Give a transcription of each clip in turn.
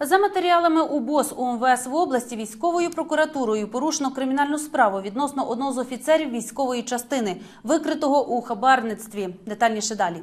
За матеріалами УБОС УМВС в області військовою прокуратурою порушено кримінальну справу відносно одного з офіцерів військової частини, викритого у хабарництві. Детальніше далі.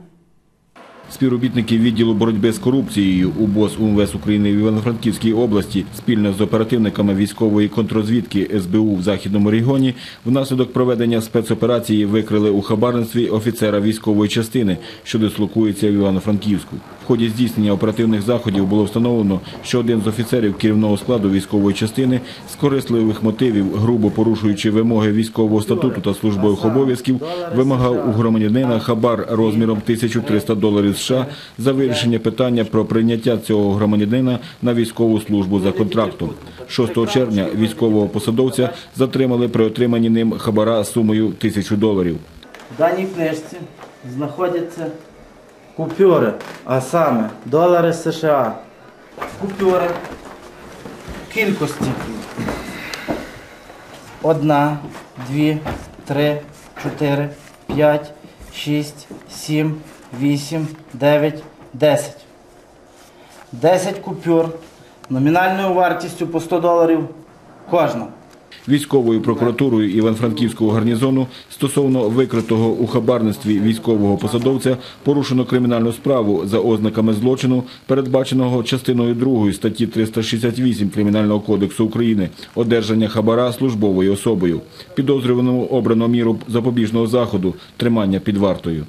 Співробітники відділу боротьби з корупцією УБОС УМВС України в Івано-Франківській області спільно з оперативниками військової контрозвідки СБУ в Західному регіоні внаслідок проведення спецоперації викрили у хабарництві офіцера військової частини, що дислокується в Івано-Франківську. В ході здійснення оперативних заходів було встановлено, що один з офіцерів керівного складу військової частини з корисливих мотивів, грубо порушуючи вимоги військового статуту та службових обов'язків, вимагав у громадянина хабар розміром 1300 доларів США за вирішення питання про прийняття цього громадянина на військову службу за контрактом. 6 червня військового посадовця затримали при отриманні ним хабара сумою 1000 доларів. В даній книжці знаходяться купюри, а саме долари США. Купюри кількості. Одна, дві, три, чотири, п'ять, шість, сім, вісім, дев'ять, десять. Десять купюр номінальною вартістю по 100 доларів кожна. Військовою прокуратурою Іван-Франківського гарнізону стосовно викритого у хабарництві військового посадовця порушено кримінальну справу за ознаками злочину, передбаченого частиною 2 статті 368 Кримінального кодексу України одержання хабара службовою особою. Підозрюваному обрано міру запобіжного заходу тримання під вартою.